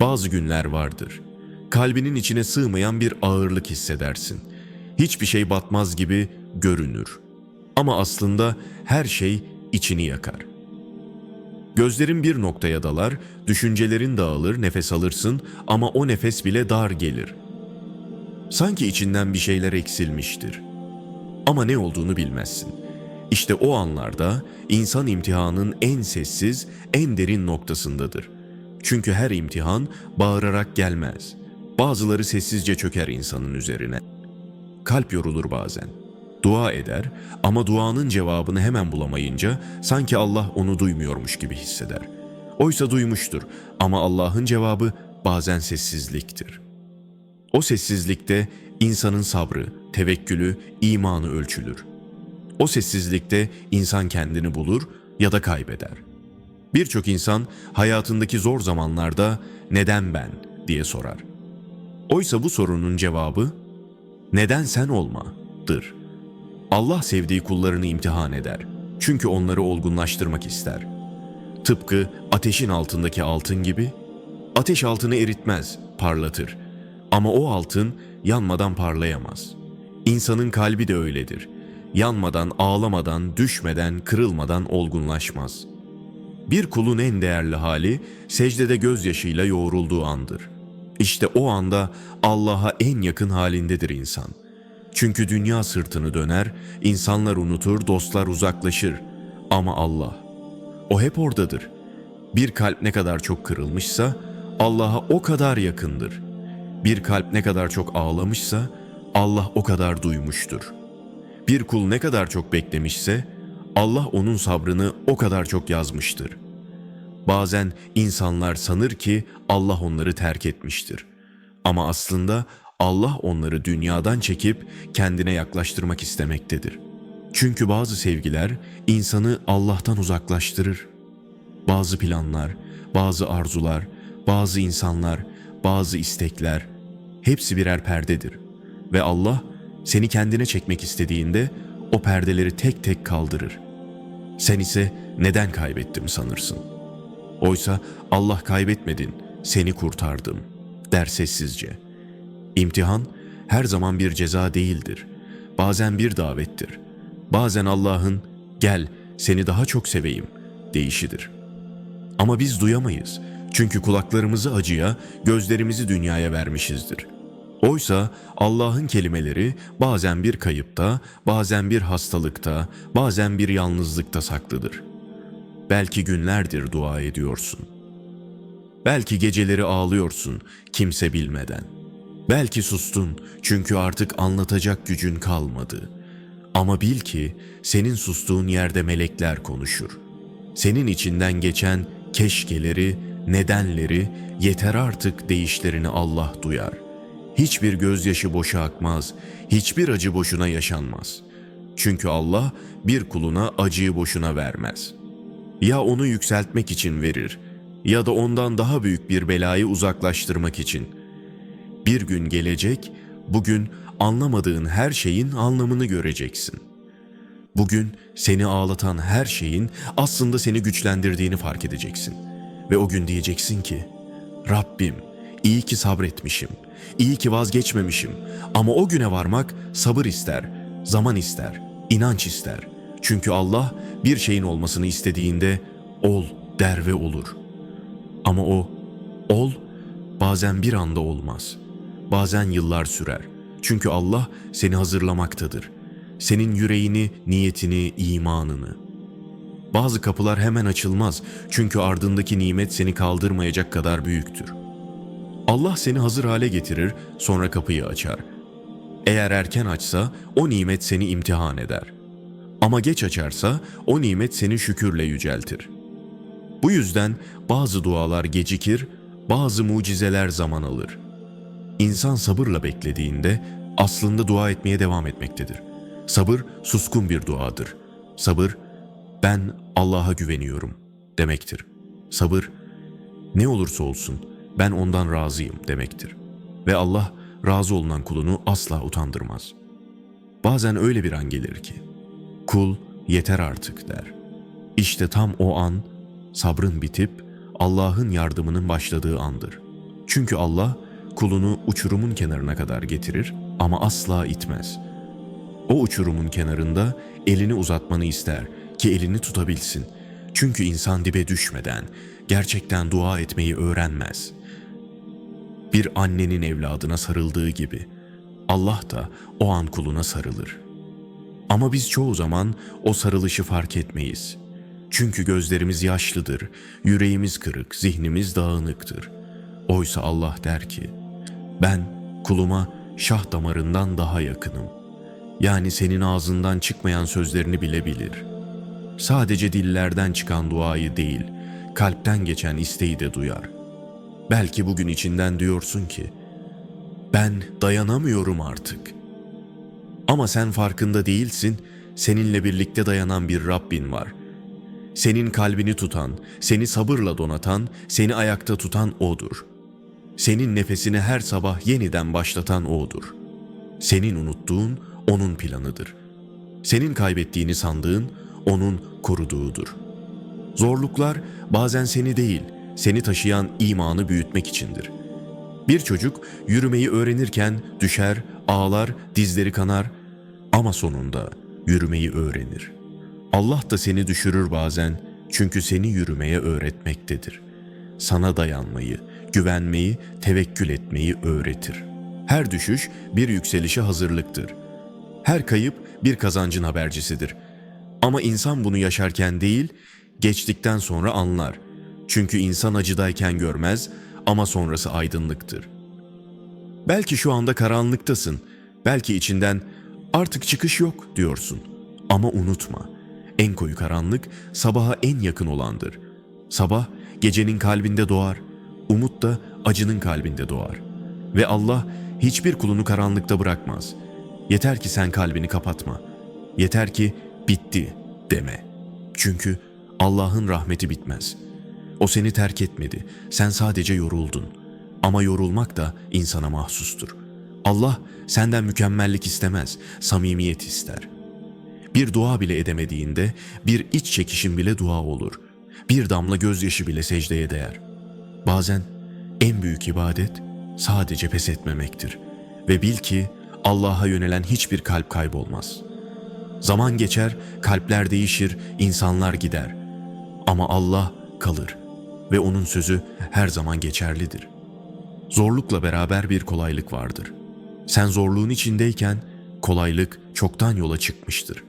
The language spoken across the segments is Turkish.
Bazı günler vardır. Kalbinin içine sığmayan bir ağırlık hissedersin. Hiçbir şey batmaz gibi görünür. Ama aslında her şey içini yakar. Gözlerin bir noktaya dalar, düşüncelerin dağılır, nefes alırsın ama o nefes bile dar gelir. Sanki içinden bir şeyler eksilmiştir. Ama ne olduğunu bilmezsin. İşte o anlarda insan imtihanın en sessiz, en derin noktasındadır. Çünkü her imtihan bağırarak gelmez. Bazıları sessizce çöker insanın üzerine. Kalp yorulur bazen. Dua eder ama duanın cevabını hemen bulamayınca sanki Allah onu duymuyormuş gibi hisseder. Oysa duymuştur ama Allah'ın cevabı bazen sessizliktir. O sessizlikte insanın sabrı, tevekkülü, imanı ölçülür. O sessizlikte insan kendini bulur ya da kaybeder. Birçok insan hayatındaki zor zamanlarda neden ben diye sorar. Oysa bu sorunun cevabı neden sen olmadır. Allah sevdiği kullarını imtihan eder. Çünkü onları olgunlaştırmak ister. Tıpkı ateşin altındaki altın gibi ateş altını eritmez, parlatır. Ama o altın yanmadan parlayamaz. İnsanın kalbi de öyledir. Yanmadan, ağlamadan, düşmeden, kırılmadan olgunlaşmaz. Bir kulun en değerli hali secdede gözyaşıyla yoğrulduğu andır. İşte o anda Allah'a en yakın halindedir insan. Çünkü dünya sırtını döner, insanlar unutur, dostlar uzaklaşır. Ama Allah, o hep oradadır. Bir kalp ne kadar çok kırılmışsa Allah'a o kadar yakındır. Bir kalp ne kadar çok ağlamışsa Allah o kadar duymuştur. Bir kul ne kadar çok beklemişse Allah onun sabrını o kadar çok yazmıştır. Bazen insanlar sanır ki Allah onları terk etmiştir. Ama aslında Allah onları dünyadan çekip kendine yaklaştırmak istemektedir. Çünkü bazı sevgiler insanı Allah'tan uzaklaştırır. Bazı planlar, bazı arzular, bazı insanlar, bazı istekler hepsi birer perdedir. Ve Allah seni kendine çekmek istediğinde o perdeleri tek tek kaldırır. Sen ise neden kaybettim sanırsın. Oysa Allah kaybetmedin, seni kurtardım der sessizce. İmtihan her zaman bir ceza değildir. Bazen bir davettir. Bazen Allah'ın gel seni daha çok seveyim deyişidir. Ama biz duyamayız. Çünkü kulaklarımızı acıya, gözlerimizi dünyaya vermişizdir. Oysa Allah'ın kelimeleri bazen bir kayıpta, bazen bir hastalıkta, bazen bir yalnızlıkta saklıdır. Belki günlerdir dua ediyorsun. Belki geceleri ağlıyorsun kimse bilmeden. Belki sustun çünkü artık anlatacak gücün kalmadı. Ama bil ki senin sustuğun yerde melekler konuşur. Senin içinden geçen keşkeleri, nedenleri, yeter artık deyişlerini Allah duyar. Hiçbir gözyaşı boşa akmaz, hiçbir acı boşuna yaşanmaz. Çünkü Allah bir kuluna acıyı boşuna vermez. Ya onu yükseltmek için verir ya da ondan daha büyük bir belayı uzaklaştırmak için. Bir gün gelecek, bugün anlamadığın her şeyin anlamını göreceksin. Bugün seni ağlatan her şeyin aslında seni güçlendirdiğini fark edeceksin. Ve o gün diyeceksin ki, Rabbim iyi ki sabretmişim, iyi ki vazgeçmemişim ama o güne varmak sabır ister, zaman ister, inanç ister. Çünkü Allah bir şeyin olmasını istediğinde ol der ve olur. Ama o ol bazen bir anda olmaz. Bazen yıllar sürer. Çünkü Allah seni hazırlamaktadır. Senin yüreğini, niyetini, imanını. Bazı kapılar hemen açılmaz çünkü ardındaki nimet seni kaldırmayacak kadar büyüktür. Allah seni hazır hale getirir, sonra kapıyı açar. Eğer erken açsa o nimet seni imtihan eder. Ama geç açarsa o nimet seni şükürle yüceltir. Bu yüzden bazı dualar gecikir, bazı mucizeler zaman alır. İnsan sabırla beklediğinde aslında dua etmeye devam etmektedir. Sabır suskun bir duadır. Sabır ben Allah'a güveniyorum demektir. Sabır ne olursa olsun ben ondan razıyım demektir. Ve Allah razı olunan kulunu asla utandırmaz. Bazen öyle bir an gelir ki kul yeter artık der. İşte tam o an sabrın bitip Allah'ın yardımının başladığı andır. Çünkü Allah kulunu uçurumun kenarına kadar getirir ama asla itmez. O uçurumun kenarında elini uzatmanı ister ki elini tutabilsin. Çünkü insan dibe düşmeden gerçekten dua etmeyi öğrenmez. Bir annenin evladına sarıldığı gibi Allah da o an kuluna sarılır. Ama biz çoğu zaman o sarılışı fark etmeyiz. Çünkü gözlerimiz yaşlıdır, yüreğimiz kırık, zihnimiz dağınıktır. Oysa Allah der ki, ben kuluma şah damarından daha yakınım. Yani senin ağzından çıkmayan sözlerini bile bilir. Sadece dillerden çıkan duayı değil, kalpten geçen isteği de duyar. Belki bugün içinden diyorsun ki, ben dayanamıyorum artık. Ama sen farkında değilsin, seninle birlikte dayanan bir Rabbin var. Senin kalbini tutan, seni sabırla donatan, seni ayakta tutan O'dur. Senin nefesini her sabah yeniden başlatan O'dur. Senin unuttuğun O'nun planıdır. Senin kaybettiğini sandığın O'nun koruduğudur. Zorluklar bazen seni değil, seni taşıyan imanı büyütmek içindir. Bir çocuk yürümeyi öğrenirken düşer, ağlar, dizleri kanar ama sonunda yürümeyi öğrenir. Allah da seni düşürür bazen çünkü seni yürümeye öğretmektedir. Sana dayanmayı, güvenmeyi, tevekkül etmeyi öğretir. Her düşüş bir yükselişe hazırlıktır. Her kayıp bir kazancın habercisidir. Ama insan bunu yaşarken değil, geçtikten sonra anlar. Çünkü insan acıdayken görmez ama sonrası aydınlıktır. Belki şu anda karanlıktasın. Belki içinden artık çıkış yok diyorsun. Ama unutma. En koyu karanlık sabaha en yakın olandır. Sabah gecenin kalbinde doğar. Umut da acının kalbinde doğar. Ve Allah hiçbir kulunu karanlıkta bırakmaz. Yeter ki sen kalbini kapatma. Yeter ki bitti deme. Çünkü Allah'ın rahmeti bitmez. O seni terk etmedi. Sen sadece yoruldun. Ama yorulmak da insana mahsustur. Allah senden mükemmellik istemez, samimiyet ister. Bir dua bile edemediğinde bir iç çekişin bile dua olur. Bir damla gözyaşı bile secdeye değer. Bazen en büyük ibadet sadece pes etmemektir. Ve bil ki Allah'a yönelen hiçbir kalp kaybolmaz. Zaman geçer, kalpler değişir, insanlar gider. Ama Allah kalır ve onun sözü her zaman geçerlidir. Zorlukla beraber bir kolaylık vardır. Sen zorluğun içindeyken kolaylık çoktan yola çıkmıştır.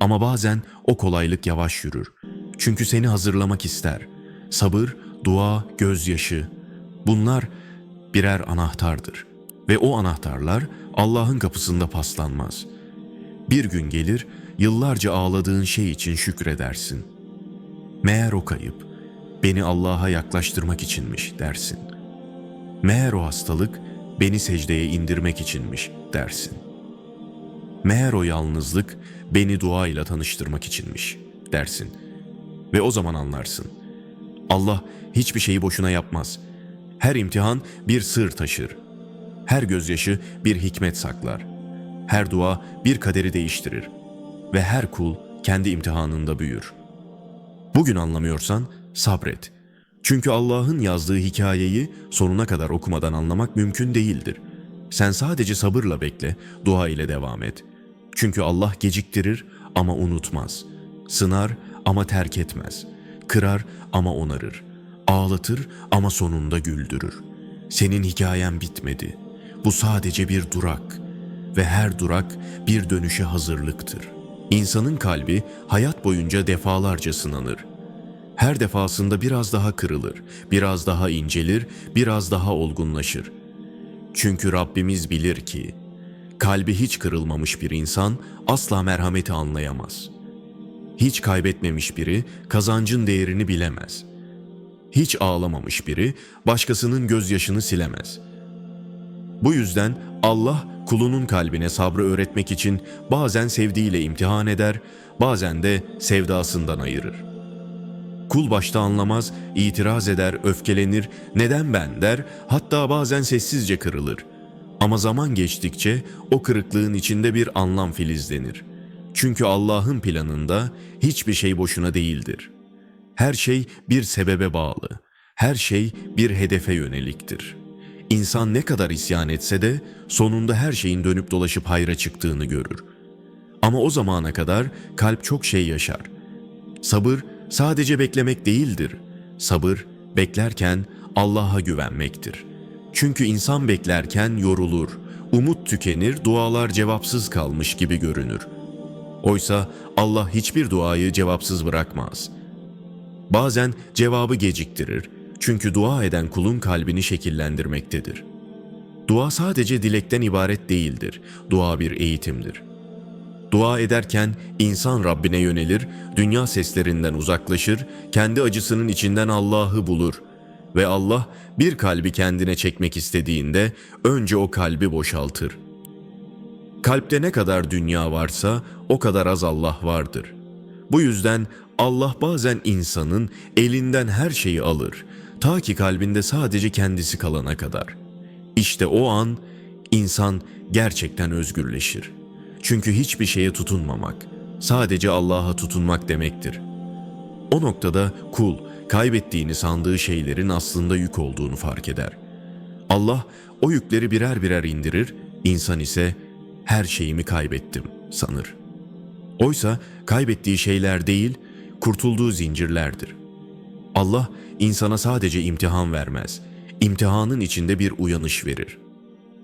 Ama bazen o kolaylık yavaş yürür. Çünkü seni hazırlamak ister. Sabır, dua, gözyaşı bunlar birer anahtardır. Ve o anahtarlar Allah'ın kapısında paslanmaz. Bir gün gelir, yıllarca ağladığın şey için şükredersin. Meğer o kayıp, beni Allah'a yaklaştırmak içinmiş dersin. Meğer o hastalık beni secdeye indirmek içinmiş dersin. Meğer o yalnızlık beni duayla tanıştırmak içinmiş dersin. Ve o zaman anlarsın. Allah hiçbir şeyi boşuna yapmaz. Her imtihan bir sır taşır. Her gözyaşı bir hikmet saklar. Her dua bir kaderi değiştirir. Ve her kul kendi imtihanında büyür. Bugün anlamıyorsan sabret. Çünkü Allah'ın yazdığı hikayeyi sonuna kadar okumadan anlamak mümkün değildir. Sen sadece sabırla bekle, dua ile devam et. Çünkü Allah geciktirir ama unutmaz. Sınar ama terk etmez. Kırar ama onarır. Ağlatır ama sonunda güldürür. Senin hikayen bitmedi. Bu sadece bir durak ve her durak bir dönüşe hazırlıktır. İnsanın kalbi hayat boyunca defalarca sınanır. Her defasında biraz daha kırılır, biraz daha incelir, biraz daha olgunlaşır. Çünkü Rabbimiz bilir ki kalbi hiç kırılmamış bir insan asla merhameti anlayamaz. Hiç kaybetmemiş biri kazancın değerini bilemez. Hiç ağlamamış biri başkasının gözyaşını silemez. Bu yüzden Allah kulunun kalbine sabrı öğretmek için bazen sevdiğiyle imtihan eder, bazen de sevdasından ayırır. Kul başta anlamaz, itiraz eder, öfkelenir, neden ben der, hatta bazen sessizce kırılır. Ama zaman geçtikçe o kırıklığın içinde bir anlam filizlenir. Çünkü Allah'ın planında hiçbir şey boşuna değildir. Her şey bir sebebe bağlı. Her şey bir hedefe yöneliktir. İnsan ne kadar isyan etse de sonunda her şeyin dönüp dolaşıp hayra çıktığını görür. Ama o zamana kadar kalp çok şey yaşar. Sabır sadece beklemek değildir. Sabır beklerken Allah'a güvenmektir. Çünkü insan beklerken yorulur, umut tükenir, dualar cevapsız kalmış gibi görünür. Oysa Allah hiçbir duayı cevapsız bırakmaz. Bazen cevabı geciktirir. Çünkü dua eden kulun kalbini şekillendirmektedir. Dua sadece dilekten ibaret değildir. Dua bir eğitimdir. Dua ederken insan Rabbine yönelir, dünya seslerinden uzaklaşır, kendi acısının içinden Allah'ı bulur ve Allah bir kalbi kendine çekmek istediğinde önce o kalbi boşaltır. Kalpte ne kadar dünya varsa o kadar az Allah vardır. Bu yüzden Allah bazen insanın elinden her şeyi alır ta ki kalbinde sadece kendisi kalana kadar. İşte o an insan gerçekten özgürleşir. Çünkü hiçbir şeye tutunmamak, sadece Allah'a tutunmak demektir. O noktada kul kaybettiğini sandığı şeylerin aslında yük olduğunu fark eder. Allah o yükleri birer birer indirir, insan ise her şeyimi kaybettim sanır. Oysa kaybettiği şeyler değil, kurtulduğu zincirlerdir. Allah insana sadece imtihan vermez, imtihanın içinde bir uyanış verir.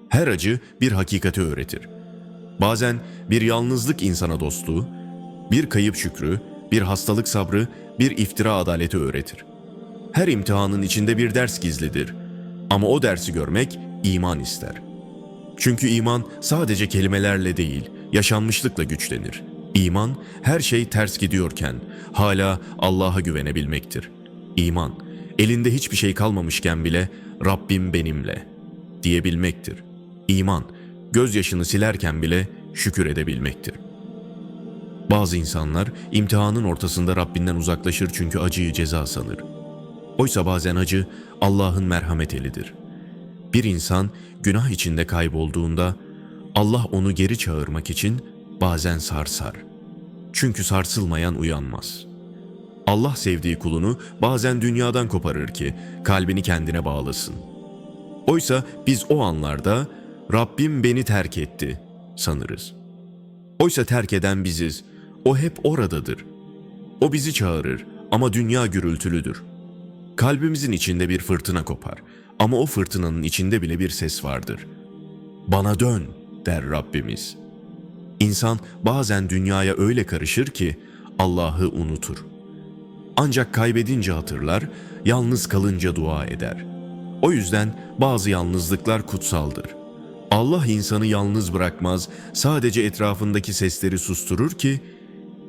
Her acı bir hakikati öğretir. Bazen bir yalnızlık insana dostluğu, bir kayıp şükrü, bir hastalık sabrı, bir iftira adaleti öğretir. Her imtihanın içinde bir ders gizlidir. Ama o dersi görmek iman ister. Çünkü iman sadece kelimelerle değil, yaşanmışlıkla güçlenir. İman her şey ters gidiyorken hala Allah'a güvenebilmektir. İman elinde hiçbir şey kalmamışken bile Rabbim benimle diyebilmektir. İman gözyaşını silerken bile şükür edebilmektir. Bazı insanlar imtihanın ortasında Rabbinden uzaklaşır çünkü acıyı ceza sanır. Oysa bazen acı Allah'ın merhamet elidir. Bir insan günah içinde kaybolduğunda Allah onu geri çağırmak için bazen sarsar. Çünkü sarsılmayan uyanmaz. Allah sevdiği kulunu bazen dünyadan koparır ki kalbini kendine bağlasın. Oysa biz o anlarda Rabbim beni terk etti sanırız. Oysa terk eden biziz. O hep oradadır. O bizi çağırır ama dünya gürültülüdür. Kalbimizin içinde bir fırtına kopar ama o fırtınanın içinde bile bir ses vardır. Bana dön der Rabbimiz. İnsan bazen dünyaya öyle karışır ki Allah'ı unutur. Ancak kaybedince hatırlar, yalnız kalınca dua eder. O yüzden bazı yalnızlıklar kutsaldır. Allah insanı yalnız bırakmaz, sadece etrafındaki sesleri susturur ki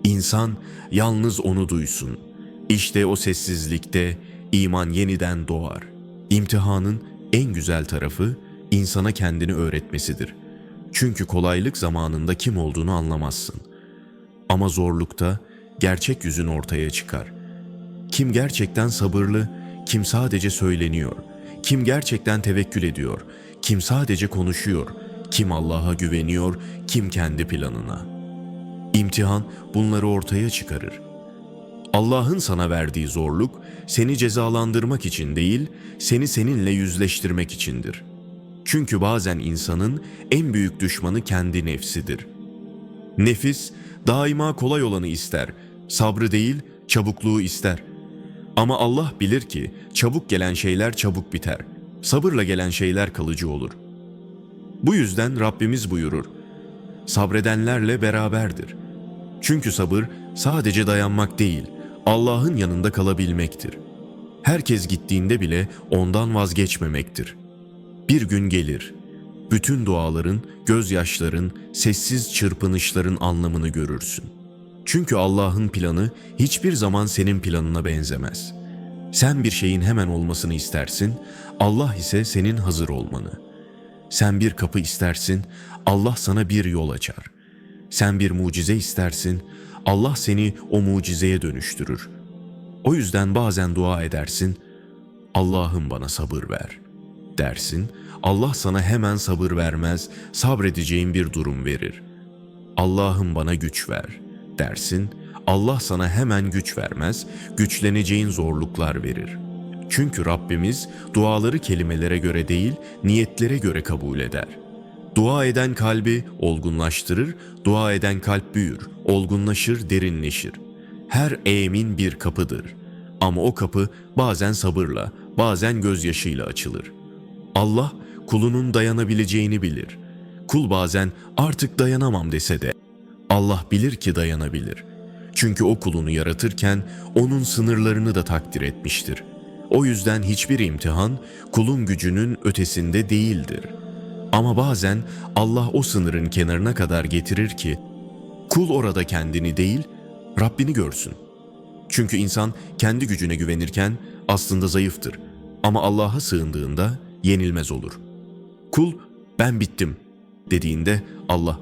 insan yalnız onu duysun. İşte o sessizlikte iman yeniden doğar. İmtihanın en güzel tarafı insana kendini öğretmesidir. Çünkü kolaylık zamanında kim olduğunu anlamazsın. Ama zorlukta gerçek yüzün ortaya çıkar. Kim gerçekten sabırlı, kim sadece söyleniyor, kim gerçekten tevekkül ediyor, kim sadece konuşuyor, kim Allah'a güveniyor, kim kendi planına. İmtihan bunları ortaya çıkarır. Allah'ın sana verdiği zorluk seni cezalandırmak için değil, seni seninle yüzleştirmek içindir. Çünkü bazen insanın en büyük düşmanı kendi nefsidir. Nefis daima kolay olanı ister, sabrı değil çabukluğu ister. Ama Allah bilir ki çabuk gelen şeyler çabuk biter. Sabırla gelen şeyler kalıcı olur. Bu yüzden Rabbimiz buyurur. Sabredenlerle beraberdir. Çünkü sabır sadece dayanmak değil, Allah'ın yanında kalabilmektir. Herkes gittiğinde bile ondan vazgeçmemektir. Bir gün gelir, bütün duaların, gözyaşların, sessiz çırpınışların anlamını görürsün. Çünkü Allah'ın planı hiçbir zaman senin planına benzemez. Sen bir şeyin hemen olmasını istersin, Allah ise senin hazır olmanı. Sen bir kapı istersin, Allah sana bir yol açar. Sen bir mucize istersin, Allah seni o mucizeye dönüştürür. O yüzden bazen dua edersin, Allah'ım bana sabır ver dersin, Allah sana hemen sabır vermez, sabredeceğin bir durum verir. Allah'ım bana güç ver dersin, Allah sana hemen güç vermez, güçleneceğin zorluklar verir. Çünkü Rabbimiz duaları kelimelere göre değil, niyetlere göre kabul eder. Dua eden kalbi olgunlaştırır, dua eden kalp büyür, olgunlaşır, derinleşir. Her emin bir kapıdır. Ama o kapı bazen sabırla, bazen gözyaşıyla açılır. Allah kulunun dayanabileceğini bilir. Kul bazen artık dayanamam dese de Allah bilir ki dayanabilir. Çünkü o kulunu yaratırken onun sınırlarını da takdir etmiştir. O yüzden hiçbir imtihan kulun gücünün ötesinde değildir. Ama bazen Allah o sınırın kenarına kadar getirir ki kul orada kendini değil Rabbini görsün. Çünkü insan kendi gücüne güvenirken aslında zayıftır ama Allah'a sığındığında yenilmez olur. Kul ben bittim dediğinde Allah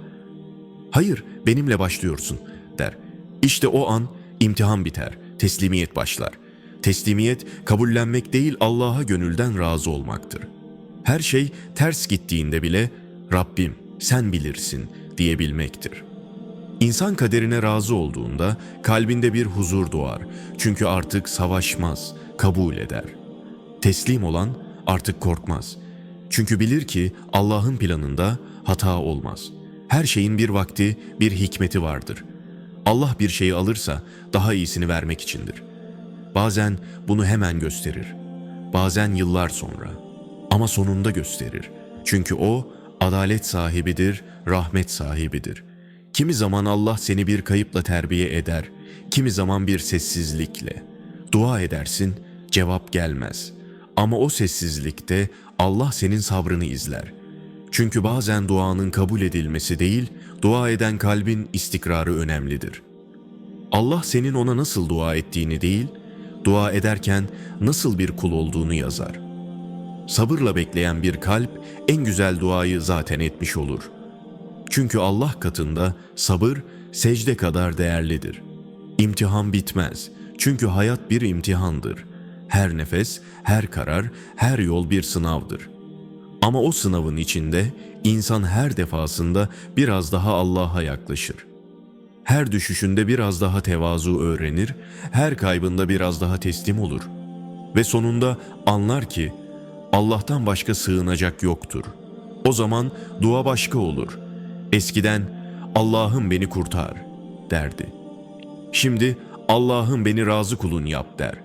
hayır benimle başlıyorsun der. İşte o an imtihan biter, teslimiyet başlar. Teslimiyet kabullenmek değil Allah'a gönülden razı olmaktır. Her şey ters gittiğinde bile Rabbim sen bilirsin diyebilmektir. İnsan kaderine razı olduğunda kalbinde bir huzur doğar. Çünkü artık savaşmaz, kabul eder. Teslim olan artık korkmaz. Çünkü bilir ki Allah'ın planında hata olmaz. Her şeyin bir vakti, bir hikmeti vardır. Allah bir şeyi alırsa daha iyisini vermek içindir. Bazen bunu hemen gösterir. Bazen yıllar sonra. Ama sonunda gösterir. Çünkü o adalet sahibidir, rahmet sahibidir. Kimi zaman Allah seni bir kayıpla terbiye eder, kimi zaman bir sessizlikle. Dua edersin, cevap gelmez. Ama o sessizlikte Allah senin sabrını izler. Çünkü bazen duanın kabul edilmesi değil, dua eden kalbin istikrarı önemlidir. Allah senin ona nasıl dua ettiğini değil, dua ederken nasıl bir kul olduğunu yazar. Sabırla bekleyen bir kalp en güzel duayı zaten etmiş olur. Çünkü Allah katında sabır secde kadar değerlidir. İmtihan bitmez. Çünkü hayat bir imtihandır. Her nefes, her karar, her yol bir sınavdır. Ama o sınavın içinde insan her defasında biraz daha Allah'a yaklaşır. Her düşüşünde biraz daha tevazu öğrenir, her kaybında biraz daha teslim olur. Ve sonunda anlar ki Allah'tan başka sığınacak yoktur. O zaman dua başka olur. Eskiden Allah'ım beni kurtar derdi. Şimdi Allah'ım beni razı kulun yap der.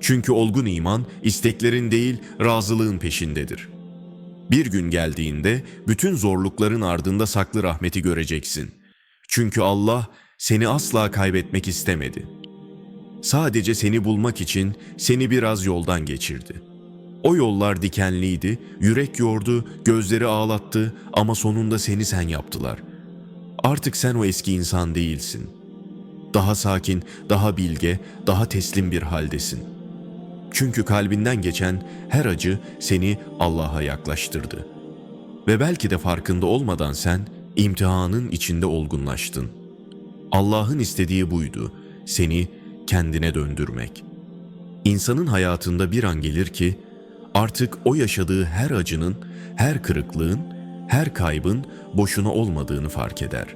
Çünkü olgun iman isteklerin değil razılığın peşindedir. Bir gün geldiğinde bütün zorlukların ardında saklı rahmeti göreceksin. Çünkü Allah seni asla kaybetmek istemedi. Sadece seni bulmak için seni biraz yoldan geçirdi. O yollar dikenliydi, yürek yordu, gözleri ağlattı ama sonunda seni sen yaptılar. Artık sen o eski insan değilsin. Daha sakin, daha bilge, daha teslim bir haldesin. Çünkü kalbinden geçen her acı seni Allah'a yaklaştırdı. Ve belki de farkında olmadan sen imtihanın içinde olgunlaştın. Allah'ın istediği buydu, seni kendine döndürmek. İnsanın hayatında bir an gelir ki artık o yaşadığı her acının, her kırıklığın, her kaybın boşuna olmadığını fark eder.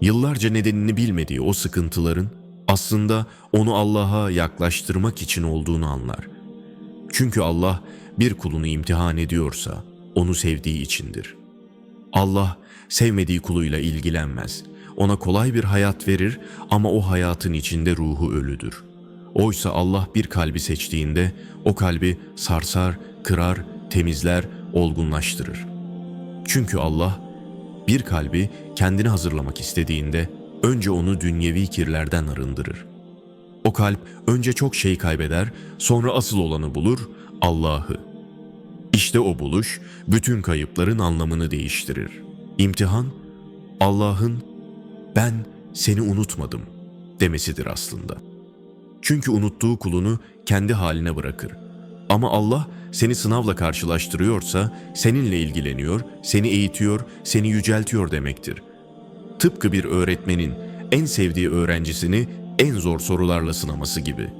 Yıllarca nedenini bilmediği o sıkıntıların aslında onu Allah'a yaklaştırmak için olduğunu anlar. Çünkü Allah bir kulunu imtihan ediyorsa onu sevdiği içindir. Allah sevmediği kuluyla ilgilenmez. Ona kolay bir hayat verir ama o hayatın içinde ruhu ölüdür. Oysa Allah bir kalbi seçtiğinde o kalbi sarsar, kırar, temizler, olgunlaştırır. Çünkü Allah bir kalbi kendini hazırlamak istediğinde önce onu dünyevi kirlerden arındırır. O kalp önce çok şey kaybeder, sonra asıl olanı bulur, Allah'ı. İşte o buluş bütün kayıpların anlamını değiştirir. İmtihan Allah'ın ben seni unutmadım demesidir aslında. Çünkü unuttuğu kulunu kendi haline bırakır. Ama Allah seni sınavla karşılaştırıyorsa seninle ilgileniyor, seni eğitiyor, seni yüceltiyor demektir. Tıpkı bir öğretmenin en sevdiği öğrencisini en zor sorularla sınaması gibi.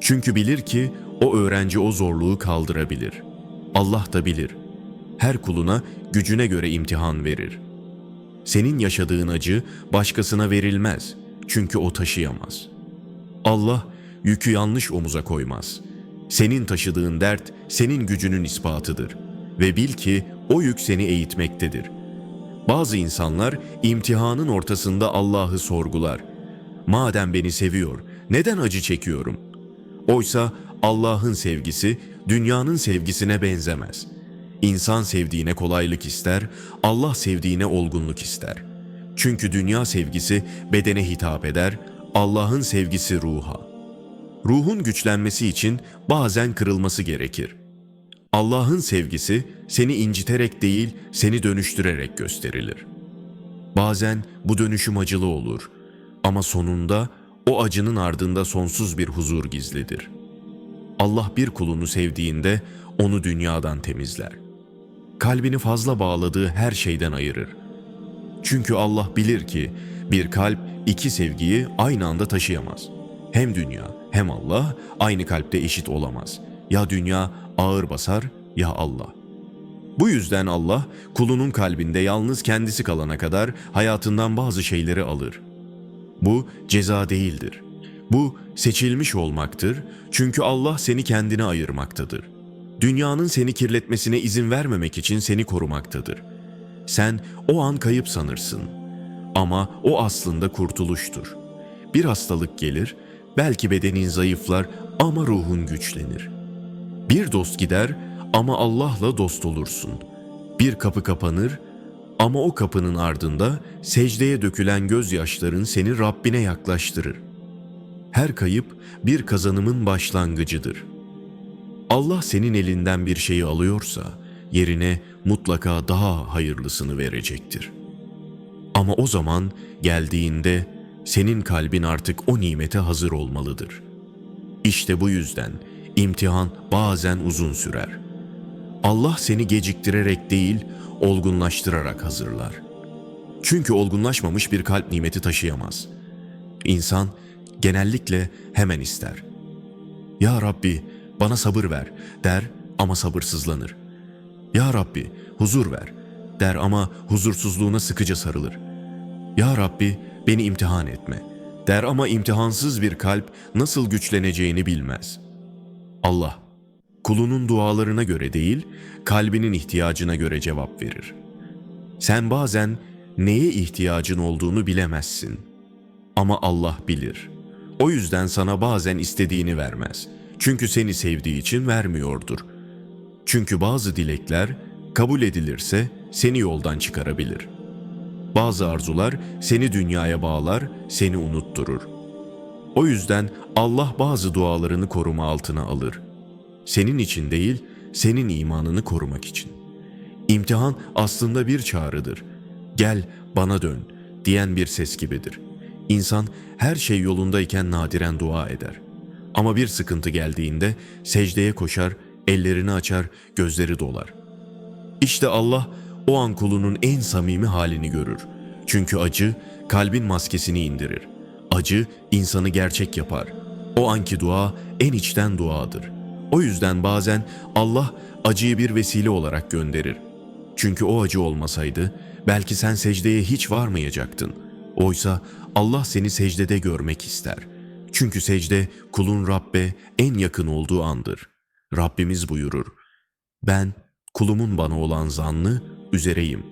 Çünkü bilir ki o öğrenci o zorluğu kaldırabilir. Allah da bilir. Her kuluna gücüne göre imtihan verir. Senin yaşadığın acı başkasına verilmez. Çünkü o taşıyamaz. Allah yükü yanlış omuza koymaz. Senin taşıdığın dert senin gücünün ispatıdır ve bil ki o yük seni eğitmektedir. Bazı insanlar imtihanın ortasında Allah'ı sorgular. Madem beni seviyor, neden acı çekiyorum? Oysa Allah'ın sevgisi dünyanın sevgisine benzemez. İnsan sevdiğine kolaylık ister, Allah sevdiğine olgunluk ister. Çünkü dünya sevgisi bedene hitap eder, Allah'ın sevgisi ruha. Ruhun güçlenmesi için bazen kırılması gerekir. Allah'ın sevgisi seni inciterek değil, seni dönüştürerek gösterilir. Bazen bu dönüşüm acılı olur ama sonunda o acının ardında sonsuz bir huzur gizlidir. Allah bir kulunu sevdiğinde onu dünyadan temizler. Kalbini fazla bağladığı her şeyden ayırır. Çünkü Allah bilir ki bir kalp iki sevgiyi aynı anda taşıyamaz. Hem dünya hem Allah aynı kalpte eşit olamaz. Ya dünya ağır basar ya Allah. Bu yüzden Allah kulunun kalbinde yalnız kendisi kalana kadar hayatından bazı şeyleri alır. Bu ceza değildir. Bu seçilmiş olmaktır çünkü Allah seni kendine ayırmaktadır. Dünyanın seni kirletmesine izin vermemek için seni korumaktadır. Sen o an kayıp sanırsın ama o aslında kurtuluştur. Bir hastalık gelir, belki bedenin zayıflar ama ruhun güçlenir. Bir dost gider ama Allah'la dost olursun. Bir kapı kapanır ama o kapının ardında secdeye dökülen gözyaşların seni Rabbine yaklaştırır. Her kayıp bir kazanımın başlangıcıdır. Allah senin elinden bir şeyi alıyorsa yerine mutlaka daha hayırlısını verecektir. Ama o zaman geldiğinde senin kalbin artık o nimete hazır olmalıdır. İşte bu yüzden imtihan bazen uzun sürer. Allah seni geciktirerek değil, olgunlaştırarak hazırlar. Çünkü olgunlaşmamış bir kalp nimeti taşıyamaz. İnsan genellikle hemen ister. Ya Rabbi bana sabır ver der ama sabırsızlanır. Ya Rabbi huzur ver der ama huzursuzluğuna sıkıca sarılır. Ya Rabbi beni imtihan etme der ama imtihansız bir kalp nasıl güçleneceğini bilmez. Allah kulunun dualarına göre değil, kalbinin ihtiyacına göre cevap verir. Sen bazen neye ihtiyacın olduğunu bilemezsin. Ama Allah bilir. O yüzden sana bazen istediğini vermez. Çünkü seni sevdiği için vermiyordur. Çünkü bazı dilekler kabul edilirse seni yoldan çıkarabilir. Bazı arzular seni dünyaya bağlar, seni unutturur. O yüzden Allah bazı dualarını koruma altına alır. Senin için değil, senin imanını korumak için. İmtihan aslında bir çağrıdır. Gel bana dön diyen bir ses gibidir. İnsan her şey yolundayken nadiren dua eder. Ama bir sıkıntı geldiğinde secdeye koşar, ellerini açar, gözleri dolar. İşte Allah o an kulunun en samimi halini görür. Çünkü acı kalbin maskesini indirir. Acı insanı gerçek yapar. O anki dua en içten duadır. O yüzden bazen Allah acıyı bir vesile olarak gönderir. Çünkü o acı olmasaydı belki sen secdeye hiç varmayacaktın. Oysa Allah seni secdede görmek ister. Çünkü secde kulun Rabbe en yakın olduğu andır. Rabbimiz buyurur. Ben kulumun bana olan zannı üzereyim.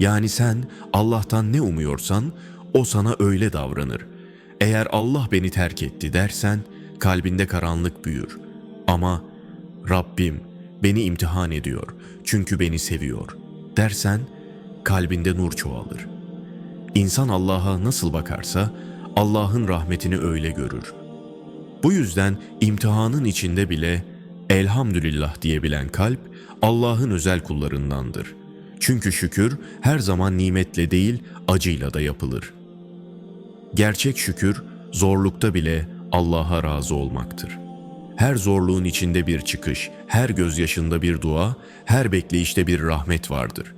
Yani sen Allah'tan ne umuyorsan o sana öyle davranır. Eğer Allah beni terk etti dersen kalbinde karanlık büyür. Ama Rabbim beni imtihan ediyor çünkü beni seviyor dersen kalbinde nur çoğalır. İnsan Allah'a nasıl bakarsa Allah'ın rahmetini öyle görür. Bu yüzden imtihanın içinde bile elhamdülillah diyebilen kalp Allah'ın özel kullarındandır. Çünkü şükür her zaman nimetle değil acıyla da yapılır. Gerçek şükür zorlukta bile Allah'a razı olmaktır. Her zorluğun içinde bir çıkış, her gözyaşında bir dua, her bekleyişte bir rahmet vardır.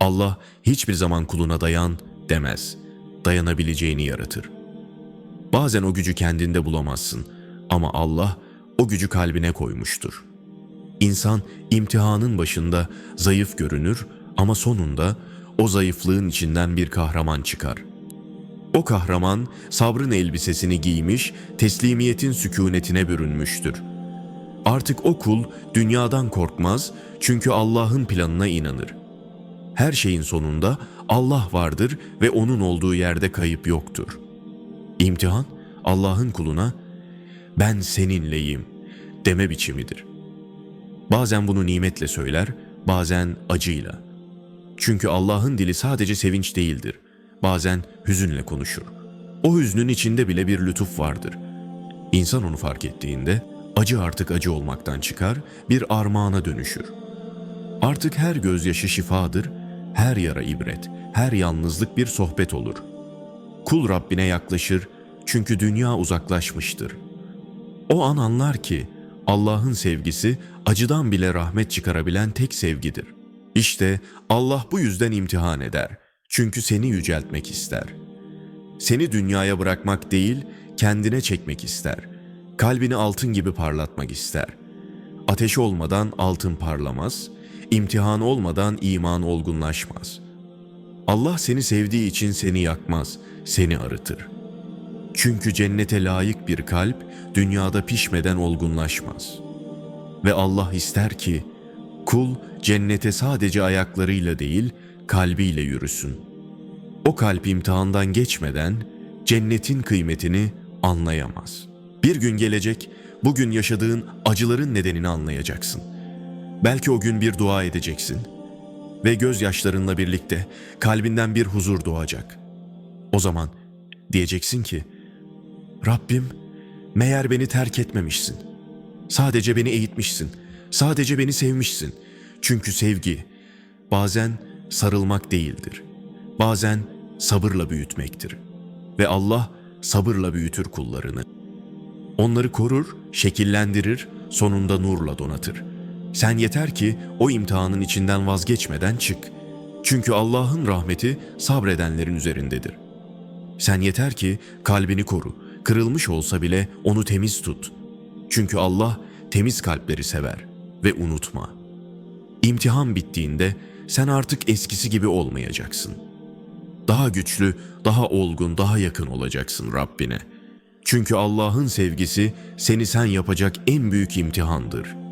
Allah hiçbir zaman kuluna dayan demez. Dayanabileceğini yaratır. Bazen o gücü kendinde bulamazsın ama Allah o gücü kalbine koymuştur. İnsan imtihanın başında zayıf görünür ama sonunda o zayıflığın içinden bir kahraman çıkar.'' O kahraman sabrın elbisesini giymiş, teslimiyetin sükunetine bürünmüştür. Artık o kul dünyadan korkmaz çünkü Allah'ın planına inanır. Her şeyin sonunda Allah vardır ve onun olduğu yerde kayıp yoktur. İmtihan Allah'ın kuluna ben seninleyim deme biçimidir. Bazen bunu nimetle söyler, bazen acıyla. Çünkü Allah'ın dili sadece sevinç değildir. Bazen hüzünle konuşur. O hüznün içinde bile bir lütuf vardır. İnsan onu fark ettiğinde acı artık acı olmaktan çıkar, bir armağana dönüşür. Artık her gözyaşı şifadır, her yara ibret, her yalnızlık bir sohbet olur. Kul Rabbine yaklaşır çünkü dünya uzaklaşmıştır. O an anlar ki Allah'ın sevgisi acıdan bile rahmet çıkarabilen tek sevgidir. İşte Allah bu yüzden imtihan eder. Çünkü seni yüceltmek ister. Seni dünyaya bırakmak değil, kendine çekmek ister. Kalbini altın gibi parlatmak ister. Ateş olmadan altın parlamaz, imtihan olmadan iman olgunlaşmaz. Allah seni sevdiği için seni yakmaz, seni arıtır. Çünkü cennete layık bir kalp dünyada pişmeden olgunlaşmaz. Ve Allah ister ki kul cennete sadece ayaklarıyla değil kalbiyle yürüsün. O kalp imtihandan geçmeden cennetin kıymetini anlayamaz. Bir gün gelecek, bugün yaşadığın acıların nedenini anlayacaksın. Belki o gün bir dua edeceksin ve gözyaşlarınla birlikte kalbinden bir huzur doğacak. O zaman diyeceksin ki, Rabbim, meğer beni terk etmemişsin. Sadece beni eğitmişsin. Sadece beni sevmişsin. Çünkü sevgi bazen sarılmak değildir. Bazen sabırla büyütmektir. Ve Allah sabırla büyütür kullarını. Onları korur, şekillendirir, sonunda nurla donatır. Sen yeter ki o imtihanın içinden vazgeçmeden çık. Çünkü Allah'ın rahmeti sabredenlerin üzerindedir. Sen yeter ki kalbini koru. Kırılmış olsa bile onu temiz tut. Çünkü Allah temiz kalpleri sever ve unutma. İmtihan bittiğinde sen artık eskisi gibi olmayacaksın. Daha güçlü, daha olgun, daha yakın olacaksın Rabbine. Çünkü Allah'ın sevgisi seni sen yapacak en büyük imtihandır.''